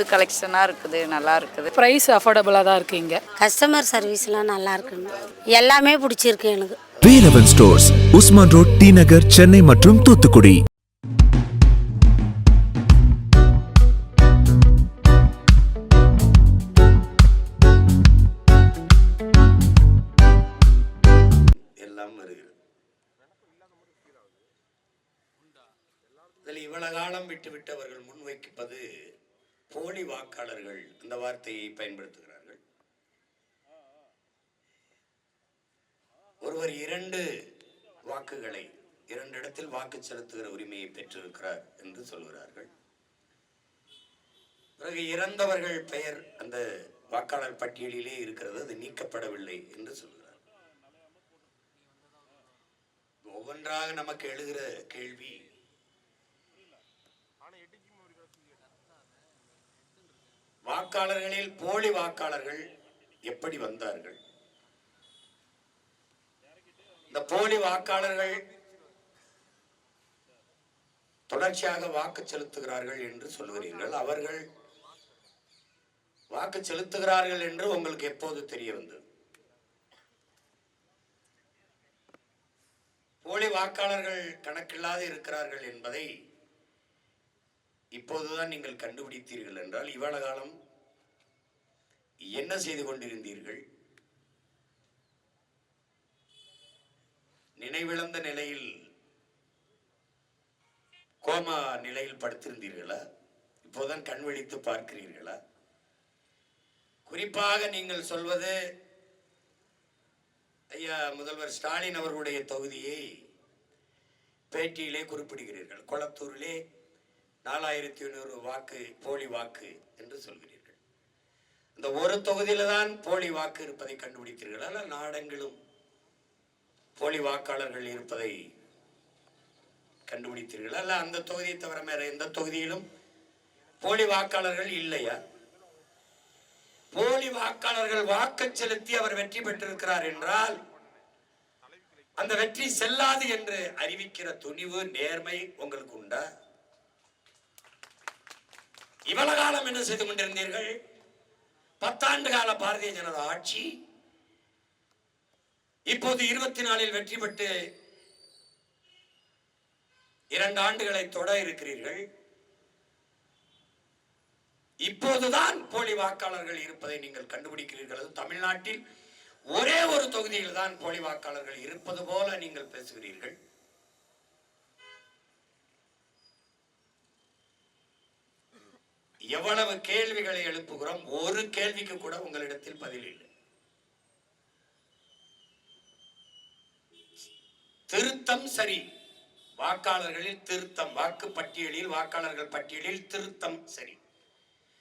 புது கலெக்ஷனாக இருக்குது நல்லா இருக்குது. ப்ரைஸ் அஃபோர்டபுளாக தான் இருக்குது இங்கே. கஸ்டமர் சர்வீஸ்லாம் நல்லா இருக்குங்க. எல்லாமே பிடிச்சிருக்கு எனக்கு. Velavan stores Usman road T Nagar Chennai மற்றும் தூத்துக்குடி. இவ்வளவு காலம் விட்டுவிட்டவர்கள் முன்வைப்பது போலி வாக்காளர்கள் இந்த வார்த்தையை பயன்படுத்துகிறார்கள். ஒருவர் இரண்டு வாக்குகளை இரண்டு இடத்தில் வாக்கு செலுத்துகிற உரிமையை பெற்றிருக்கிறார் என்று சொல்கிறார்கள். பிறகு இறந்தவர்கள் பெயர் அந்த வாக்காளர் பட்டியலிலே இருக்கிறது அது நீக்கப்படவில்லை என்று சொல்கிறார். ஒவ்வொன்றாக நமக்கு எழுகிற கேள்வி வாக்காளர்களில் போலி வாக்காளர்கள் எப்படி வந்தார்கள்? இந்த போலி வாக்காளர்கள் தொடர்ச்சியாக வாக்கு செலுத்துகிறார்கள் என்று சொல்கிறீர்கள் அவர்கள் வாக்கு செலுத்துகிறார்கள் என்று உங்களுக்கு எப்போது தெரிய வந்தது? போலி வாக்காளர்கள் கணக்கில்லாது இருக்கிறார்கள் என்பதை இப்போதுதான் நீங்கள் கண்டுபிடித்தீர்கள் என்றால் இவ்வளவு காலம் என்ன செய்து கொண்டிருந்தீர்கள்? நினைவிழந்த நிலையில் கோமா நிலையில் படுத்திருந்தீர்களா? இப்போதான் கண் விழித்து பார்க்கிறீர்களா? குறிப்பாக நீங்கள் சொல்வது ஐயா முதல்வர் ஸ்டாலின் அவர்களுடைய தொகுதியை பேட்டியிலே குறிப்பிடுகிறீர்கள். கொளத்தூரிலே நாலாயிரத்தி ஐநூறு வாக்கு போலி வாக்கு என்று சொல்கிறீர்கள். இந்த ஒரு தொகுதியில் தான் போலி வாக்கு இருப்பதை கண்டுபிடித்தீர்கள்? அல்ல நாடெங்கிலும் போலி வாக்காளர்கள் இருப்பதை கண்டுபிடித்தீர்கள்? அல்ல அந்த தொகுதியை தவிர வேற எந்த தொகுதியிலும் போலி வாக்காளர்கள் இல்லையா? போலி வாக்காளர்கள் வாக்கு செலுத்தி அவர் வெற்றி பெற்றிருக்கிறார் என்றால் அந்த வெற்றி செல்லாது என்று அறிவிக்கிற துணிவு நேர்மை உங்களுக்கு உண்டா? இவ்வளவு காலம் என்ன செய்து கொண்டிருந்தீர்கள்? பத்தாண்டு கால பாரதிய ஜனதா ஆட்சி. இப்போது இருபத்தி நாலில் வெற்றி பெற்று இரண்டு ஆண்டுகளை தொட இருக்கிறீர்கள். இப்போதுதான் போலி வாக்காளர்கள் இருப்பதை நீங்கள் கண்டுபிடிக்கிறீர்கள். தமிழ்நாட்டில் ஒரே ஒரு தொகுதியில் தான் போலி வாக்காளர்கள் இருப்பது போல நீங்கள் பேசுகிறீர்கள். எவ்வளவு கேள்விகளை எழுப்புகிறோம் ஒரு கேள்விக்கு கூட உங்களிடத்தில் பதில் இல்லை. திருத்தம் சரி. வாக்காளர்களில் திருத்தம் வாக்கு பட்டியலில் வாக்காளர்கள் பட்டியலில் திருத்தம் சரி.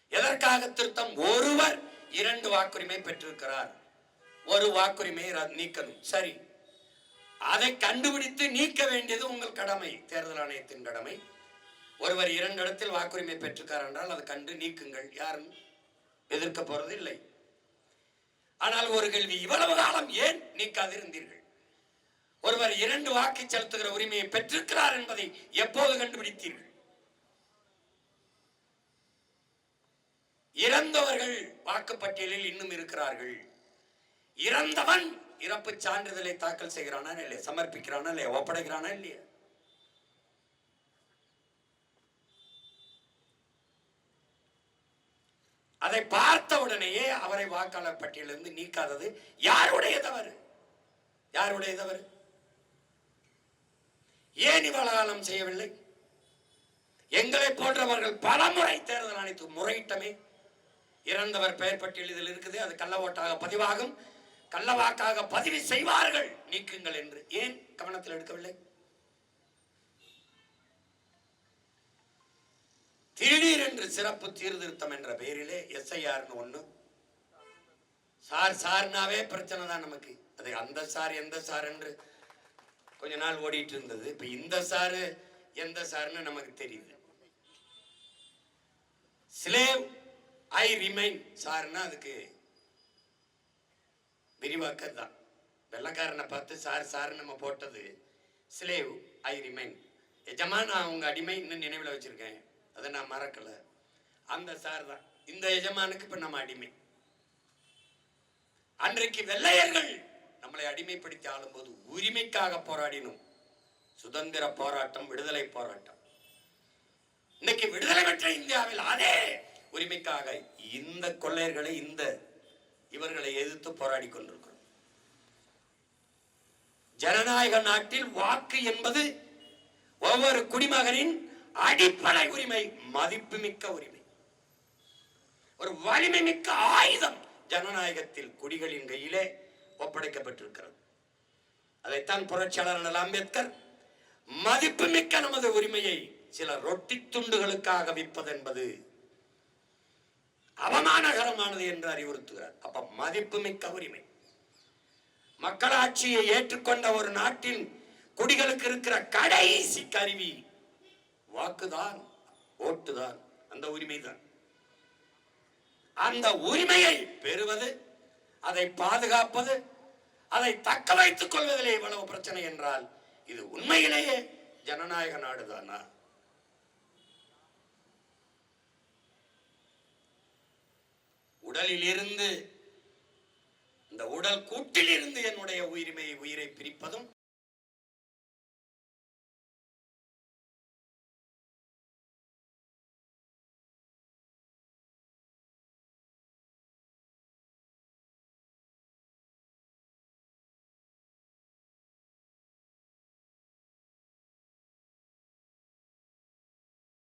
எதற்காக திருத்தம்? ஒருவர் இரண்டு வாக்குரிமை பெற்றிருக்கிறார். ஒரு வாக்குரிமை நீக்கணும். சரி. அதை கண்டுபிடித்து நீக்க வேண்டியது உங்கள் கடமை. தேர்தல் ஆணையத்தின் கடமை. ஒருவர் இரண்டு இடத்தில் வாக்குரிமை பெற்றிருக்கார் என்றால் அதை கண்டு நீக்குங்கள். யாரும் எதிர்க்க போறது இல்லை. ஆனால் ஒரு கேள்வி இவ்வளவு காலம் ஏன் நீக்காதிருந்தீர்கள்? ஒருவர் இரண்டு வாக்கு செலுத்துகிற உரிமையை பெற்றிருக்கிறார் என்பதை எப்போது கண்டுபிடித்தீர்கள்? இறந்தவர்கள் வாக்குப்பட்டியலில் இன்னும் இருக்கிறார்கள். இறந்தவன் இறப்பு சான்றிதழை தாக்கல் செய்கிறானா இல்லையா? சமர்ப்பிக்கிறானா இல்லையா? ஒப்படைக்கிறானா இல்லையா? அதை பார்த்த உடனேயே அவரை வாக்காளர் பட்டியலிருந்து நீக்காதது யாருடைய தவறு யாருடைய தவறு ஏன் இவ்வளவு காலம் செய்யவில்லை? எங்களை போன்றவர்கள் பல முறை தேர்தல் அனைத்து முறையிட்டமே. இறந்தவர் பெயர் பட்டியல் இதில் இருக்குது. அது கள்ள ஓட்டாக பதிவாகும். கள்ள வாக்காக பதிவு செய்வார்கள். நீக்குங்கள் என்று. ஏன் கவனத்தில் எடுக்கவில்லை? திடீரென்று சிறப்பு சீர்திருத்தம் என்ற பெயரிலே எஸ்ஐஆர்னு ஒன்று சார் சார்னாவே பிரச்சனை தான் நமக்கு. அது அந்த சார் எந்த சார் என்று கொஞ்ச நாள் ஓடிட்டு இருந்தது. இப்போ இந்த சாரு எந்த சார்னு நமக்கு தெரியுது ஸ்லேவ் ஐ ரிமைன் சார்னா அதுக்கு விரிவாக்கம் தான். வெள்ளக்காரனை பார்த்து சார் சார் நம்ம போட்டது. ஸ்லேவ் ஐ ரிமைன் எஜமா நான் அவங்க அடிமை இன்னும் நினைவில் வச்சிருக்கேன். அதை நான் மறக்கலை. அந்த சார் தான். இந்த எஜமானுக்கு இப்ப நம்ம அடிமை. அன்றைக்கு வெள்ளையர்கள் நம்மளை அடிமைப்படுத்தி ஆளும்போது உரிமைக்காக போராடினோம். சுதந்திர போராட்டம் விடுதலை போராட்டம். இன்னைக்கு விடுதலை பெற்ற இந்தியாவில் அதே உரிமைக்காக இந்த கொள்ளையர்களை இந்த இவர்களை எதிர்த்து போராடி கொண்டிருக்கிறோம். ஜனநாயக நாட்டில் வாக்கு என்பது ஒவ்வொரு குடிமகனின் அடிப்படை உரிமை மதிப்புமிக்க உரிமை. ஒரு வலிமை மிக்க ஆயுதம் ஜனநாயகத்தில் குடிகளின் கையிலே ஒப்படைக்கப்பட்டிருக்கிறது. அதைத்தான் புரட்சியாளர் அம்பேத்கர் மதிப்பு மதிப்புமிக்க நமது உரிமையை சில ரொட்டி துண்டுகளுக்காக விற்பது என்பது அவமானகரமானது என்று அறிவுறுத்துகிறார். அப்ப மதிப்புமிக்க உரிமை. மக்களாட்சியை ஏற்றுக்கொண்ட ஒரு நாட்டின் குடிகளுக்கு இருக்கிற கடைசி கருவி வாக்குதான் ஓட்டுதான் அந்த உரிமைதான். அந்த உரிமையை பெறுவது அதை பாதுகாப்பது அதை தக்க வைத்துக் கொள்வதிலே இவ்வளவு பிரச்சனை என்றால் இது உண்மையிலேயே ஜனநாயக நாடுதானா? உடலில் இருந்து இந்த உடல் கூட்டில் இருந்து என்னுடைய உரிமையை உயிரை பிரிப்பதும்